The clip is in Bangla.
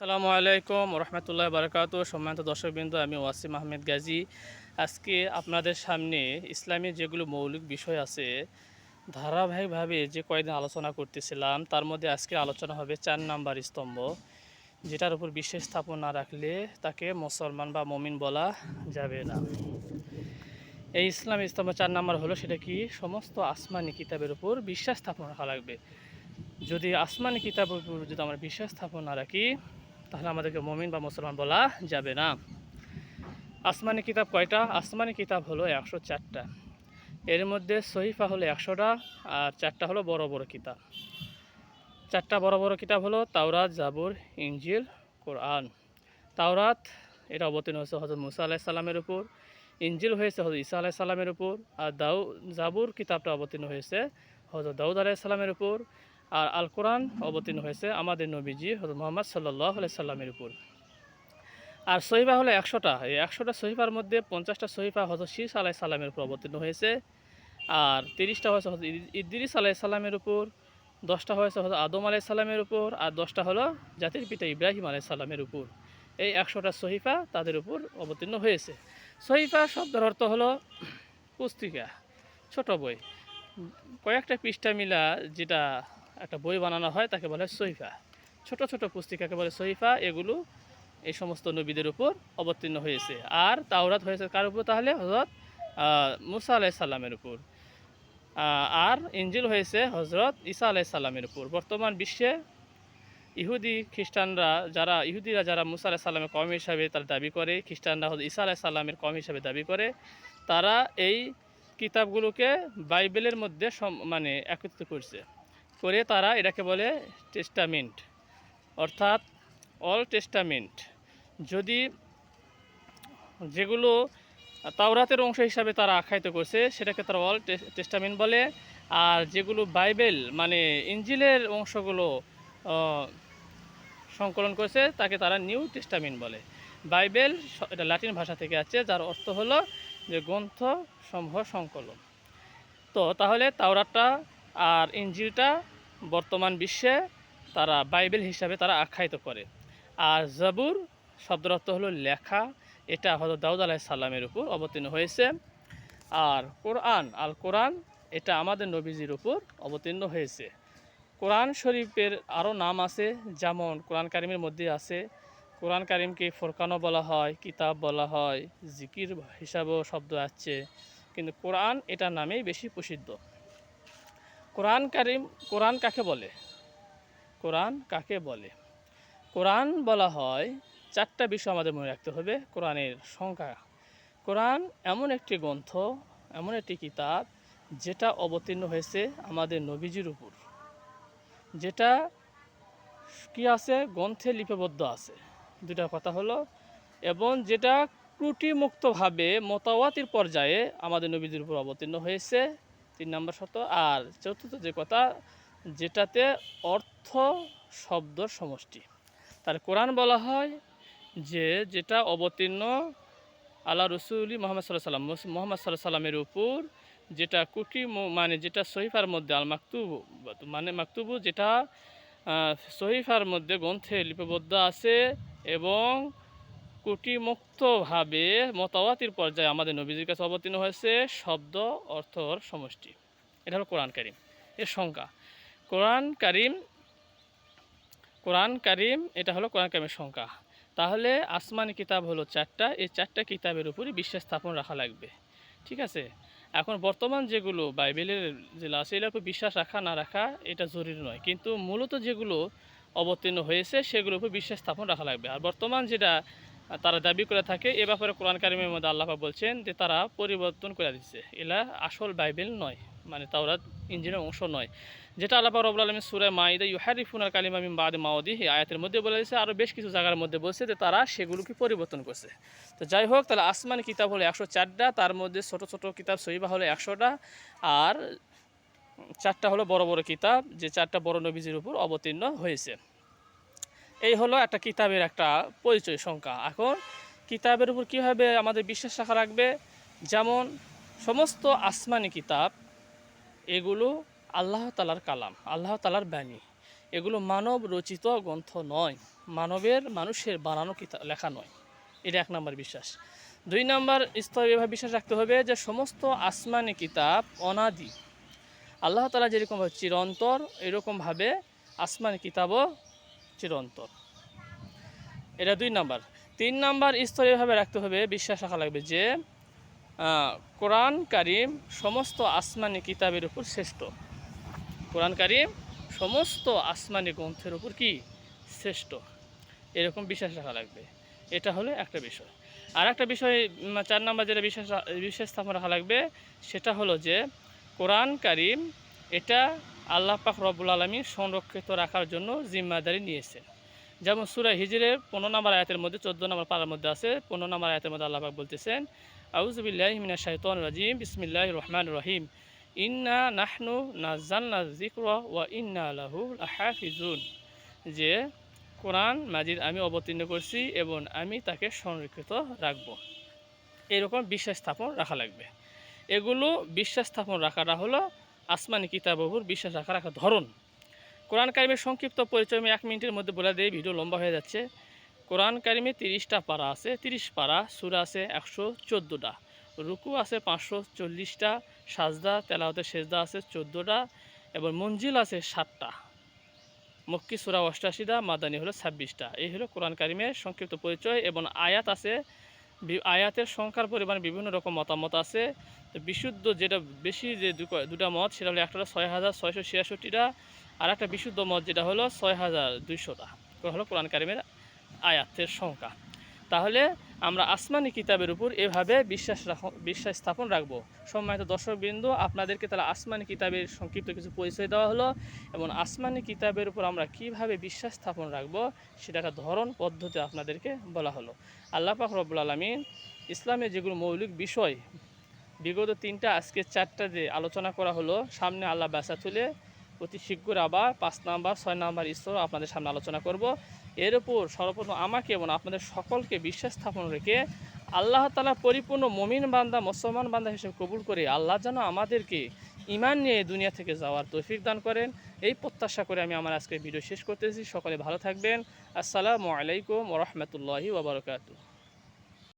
আসসালামু আলাইকুম রহমতুল্লাহ বারকাত সম্মানিত দর্শকবৃন্দ, আমি ওয়াসিম আহমেদ গাজী। আজকে আপনাদের সামনে ইসলামী যেগুলো মৌলিক বিষয় আছে, ধারাবাহিকভাবে যে কয়েকদিন আলোচনা করতেছিলাম, তার মধ্যে আজকে আলোচনা হবে চার নাম্বার স্তম্ভ, যেটার উপর বিশ্বাস স্থাপন না রাখলে তাকে মুসলমান বা মমিন বলা যাবে না। এই ইসলাম স্তম্ভ চার নাম্বার হলো সেটা কি? সমস্ত আসমানি কিতাবের উপর বিশ্বাস স্থাপন রাখা লাগবে। যদি আসমানি কিতাবের উপর যদি আমরা বিশ্বাস স্থাপন না রাখি তাহলে আমাদেরকে মমিন বা মুসলমান বলা যাবে না। আসমানি কিতাব কয়টা? আসমানি কিতাব হলো একশো চারটা। এর মধ্যে সহিফা হলো একশোটা আর চারটা হলো বড় বড় কিতাব। চারটা বড় বড় কিতাব হলো তাওরাত, জাবুর ইঞ্জিল কোরআন। তাওরাত, এটা অবতীর্ণ হয়েছে হজরত মুসা আলাহিসাল্লামের উপর। ইঞ্জিল হয়েছে হজরত ঈসা আলাহিসাল্লামের উপর। আর দাউ, জাবুর কিতাবটা অবতীর্ণ হয়েছে হজরত দাউদ আলাইসাল্লামের উপর। আর আল কোরআন অবতীর্ণ হয়েছে আমাদের নবীজি হজরত মোহাম্মদ সাল্লাহ সাল্লামের উপর। আর সহিফা হলো একশোটা। এই একশোটা সহিফার মধ্যে পঞ্চাশটা সহিফা হজরত শীষ আলাহ সাল্লামের উপর অবতীর্ণ হয়েছে। আর তিরিশটা হয়েছে হজরত ইদ্রিস আলাহ সাল্লামের উপর, দশটা হয়েছে হজরত আদম আলাহ সাল্লামের উপর, আর দশটা হলো জাতির পিতা ইব্রাহিম আলাহ সাল্লামের উপর। এই একশোটা সহিফা তাদের উপর অবতীর্ণ হয়েছে। সহিফা শব্দের অর্থ হলো পুস্তিকা, ছোট বই। কয়েকটা পৃষ্ঠা মিলা যেটা একটা বই বানানো হয়, তাকে বলে সহিফা। ছোট ছোট পুস্তিকাকে বলে সহিফা, এগুলো এই সমস্ত নবীদের উপর অবতীর্ণ হয়েছে। আর তাওরাত হয়েছে কার উপর তাহলে? হজরত মুসা আলাহ সাল্লামের উপর। আর ইঞ্জিল হয়েছে হজরত ঈসা আলাহ সাল্লামের উপর। বর্তমান বিশ্বে ইহুদি খ্রিস্টানরা যারা, ইহুদিরা যারা মুসা আলাহ সাল্লামের কম হিসাবে তারা দাবি করে, খ্রিস্টানরা হজরত ঈসা আলাহ সাল্লামের কম হিসাবে দাবি করে, তারা এই কিতাবগুলোকে বাইবেলের মধ্যে মানে একত্রিত করছে। করে তারা এটাকে বলে টেস্টামেন্ট। অর্থাৎ অল টেস্টামেন্ট। যদি যেগুলো তাওরাতের অংশ হিসাবে তারা আখ্যায়িত করছে, সেটাকে তারা অল টেস্টামেন্ট বলে। আর যেগুলো বাইবেল মানে ইঞ্জিলের অংশগুলো সংকলন করেছে, তাকে তারা নিউ টেস্টামেন্ট বলে। বাইবেল এটা লাতিন ভাষা থেকে আছে যার অর্থ হলো যে গ্রন্থ সমূহ সংকলন। তো তাহলে তাওরাতটা আর ইঞ্জিলটা বর্তমান বিশ্বে তারা বাইবেল হিসাবে তারা আখ্যায়িত করে। আর জাবুর শব্দের অর্থ হলো লেখা, এটা হজরত দাউদ আলাহ সাল্লামের উপর অবতীর্ণ হয়েছে। আর কোরআন, আল কোরআন, এটা আমাদের নবীজির উপর অবতীর্ণ হয়েছে। কোরআন শরীফের আরও নাম আছে, যেমন কোরআন কারিমের মধ্যে আছে, কোরআন কারিমকে ফোরকানো বলা হয়, কিতাব বলা হয়, জিকির হিসাবেও শব্দ আছে। কিন্তু কোরআন এটার নামেই বেশি প্রসিদ্ধ। কোরআন কারিম, কোরআন কাকে বলে? কোরআন কাকে বলে? কোরআন বলা হয়, চারটা বিষয় আমাদের মনে রাখতে হবে কোরআনের সংখ্যা। কোরআন এমন একটি গ্রন্থ, এমন একটি কিতাব যেটা অবতীর্ণ হয়েছে আমাদের নবীজির উপর। যেটা কি আছে? গ্রন্থে লিপিবদ্ধ আছে। দুটা কথা হলো, এবং যেটা ত্রুটিমুক্তভাবে মতাওয়াতির পর্যায়ে আমাদের নবীজির উপর অবতীর্ণ হয়েছে তিন নম্বর শত আর চতুর্থ যে কথা, যেটাতে অর্থ শব্দর সমষ্টি। তার কোরআন বলা হয় যে, যেটা অবতীর্ণ আল্লাহ রসুলি মোহাম্মদ সাল্লাহ সাল্লাম মোহাম্মদ সাল্লাহ সাল্লামের উপর যেটা কুটি মানে যেটা সহিফার মধ্যে, আল মাকতুবু মানে মাকতুবু যেটা সহিফার মধ্যে গ্রন্থে লিপিবদ্ধ আছে এবং কুটিমুক্তভাবে মতাওয়াতির পর্যায়ে আমাদের নবীজির কাছে অবতীর্ণ হয়েছে শব্দ অর্থর সমষ্টি। এটা হলো কোরআন কারিম। এর সংখ্যা কোরআন কারিম কোরআন কারিম, এটা হলো কোরআন কারিমের সংখ্যা তাহলে আসমানি কিতাব হলো চারটা। এই চারটা কিতাবের উপরই বিশ্বাস স্থাপন রাখা লাগবে। ঠিক আছে? এখন বর্তমান যেগুলো বাইবেলের যেগুলো আছে এগুলোর উপর বিশ্বাস রাখা, না রাখা, এটা জরুরি নয়। কিন্তু মূলত যেগুলো অবতীর্ণ হয়েছে, সেগুলোর উপর বিশ্বাস স্থাপন রাখা লাগবে। আর বর্তমান যেটা তারা দাবি করে থাকে, এ ব্যাপারে কোরআন কারিমের মধ্যে আল্লাহ বলছেন যে তারা পরিবর্তন করে দিচ্ছে এলা আসল বাইবেল নয় মানে তাওরাত ইঞ্জিনের অংশ নয়। যেটা আল্লাহ রবুল আলমী সুরে মাইদা ইউহারিফুনার কালিমা মিম বাদ মাওদি আয়াতের মধ্যে বলে দিয়েছে আরও বেশ কিছু জায়গার মধ্যে বলছে যে তারা সেগুলোকে পরিবর্তন করছে। তো যাই হোক, তাহলে আসমানি কিতাব হলো একশো চারটা, তার মধ্যে ছোট ছোট কিতাব সহিবা হলো একশোটা, আর চারটা হলো বড় বড় কিতাব, যে চারটা বড় নবীজির উপর অবতীর্ণ হয়েছে। এই হলো একটা কিতাবের একটা পরিচয় সংখ্যা। এখন কিতাবের উপর কীভাবে আমাদের বিশ্বাস রাখা রাখবে যেমন, সমস্ত আসমানি কিতাব, এগুলো আল্লাহ তালার কালাম, আল্লাহ তালার বাণী। এগুলো মানব রচিত গ্রন্থ নয়, মানবের মানুষের বানানো কিতাব, লেখা নয়। এটা এক নম্বর বিশ্বাস। দুই নম্বর স্তরে এভাবে বিশ্বাস রাখতে হবে যে, সমস্ত আসমানি কিতাব অনাদি। আল্লাহ তালা যেরকমভাবে চিরন্তর, এরকমভাবে আসমানি কিতাবও চিরন্তর এটা দুই নাম্বার। তিন নাম্বার স্তরে এভাবে রাখতে হবে, বিশ্বাস রাখা লাগবে যে কোরআন কারিম সমস্ত আসমানি কিতাবের উপর শ্রেষ্ঠ। কোরআন কারিম সমস্ত আসমানি গ্রন্থের উপর কি? শ্রেষ্ঠ। এরকম বিশ্বাস রাখা লাগবে। এটা হলো একটা বিষয়। আর একটা বিষয় চার নাম্বার যেটা বিশ্বাস বিশ্বাস স্থাপন রাখা লাগবে, সেটা হলো যে, কোরআন কারিম এটা আল্লাহ পাক রব্বুল আলমী সংরক্ষিত রাখার জন্য জিম্মাদারি নিয়েছেন। যেমন সুরা হিজরের পনেরো নম্বর আয়াতের মধ্যে, চোদ্দ নম্বর পাড়ার মধ্যে আছে, পনেরো নম্বর আয়াতের মধ্যে আল্লাহ পাক বলতেছেন আউজবিল্লাহ মিনা রাজিম বিসমিল্লাহ রহমান রহিম, ইন্না নাহনু নাজান্না জিক্র ওয়া ইন্না লাহু হাফিজুন যে কোরআন মাজিদ আমি অবতীর্ণ করছি এবং আমি তাকে সংরক্ষিত রাখব। এরকম বিশ্বাস স্থাপন রাখা লাগবে। এগুলো বিশ্বাস স্থাপন রাখাটা হলো আসমানি কিতাবহুর বিশ্বাস রাখার একটা ধরন। কোরআন কারিমের সংক্ষিপ্ত পরিচয় আমি এক মিনিটের মধ্যে বলে দিই, ভিডিও লম্বা হয়ে যাচ্ছে। কোরআন কারিমে তিরিশটা পারা আছে, তিরিশ পারা, সুরা আছে একশো চোদ্দোটা, রুকু আছে পাঁচশো চল্লিশটা, সাজদা তেলাওতে সেজদা আছে চোদ্দোটা এবং মঞ্জিল আছে সাতটা। মক্কি সুরা অষ্টাশিটা মাদানি হলো ছাব্বিশটা। এই হলো কোরআন কারিমের সংক্ষিপ্ত পরিচয় এবং আয়াত আছে আয়াতের সংখ্যার পরিমাণ বিভিন্ন রকম মতামত আছে। তো বিশুদ্ধ যেটা বেশি যে দুটা মত, সেটা হলো একটা হলো ছয় হাজার ছয়শো ছিয়াষট্টিটা আর একটা বিশুদ্ধ মত যেটা হলো ছয় হাজার দুইশোটা হলো কোরআন কারিমের আয়াতের সংখ্যা। তাহলে আমরা আসমানি কিতাবের উপর এভাবে বিশ্বাস রাখ বিশ্বাস স্থাপন রাখব। সম্মানিত দর্শকবৃন্দ, আপনাদেরকে তাহলে আসমানি কিতাবের সংক্ষিপ্ত কিছু পরিচয় দেওয়া হলো এবং আসমানি কিতাবের উপর আমরা কীভাবে বিশ্বাস স্থাপন রাখব সেটা একটা ধরন পদ্ধতি আপনাদেরকে বলা হলো। আল্লাহ পাক রব্বুল আলমিন ইসলামের যেগুলো মৌলিক বিষয় বিগত তিনটা, আজকে চারটা যে আলোচনা করা হলো, সামনে আল্লাহ বাসা তুলে অতি শীঘ্র আবার পাঁচ নাম্বার, ছয় নাম্বার স্তর আপনাদের সামনে আলোচনা করব। এর উপর সর্বপ্রথম আমাকে এবং আপনাদের সকলকে বিশ্বাস স্থাপন রেখে আল্লাহ তালা পরিপূর্ণ মমিন বান্দা, মুসলমান বান্দা হিসেবে কবুল করে আল্লাহ যেন আমাদেরকে ইমান নিয়ে দুনিয়া থেকে যাওয়ার তৌফিক দান করেন। এই প্রত্যাশা করে আমি আমার আজকে ভিডিও শেষ করতেছি। সকলে ভালো থাকবেন। আসসালামু আলাইকুম ওরহমতুল্লাহি ওবরকাতু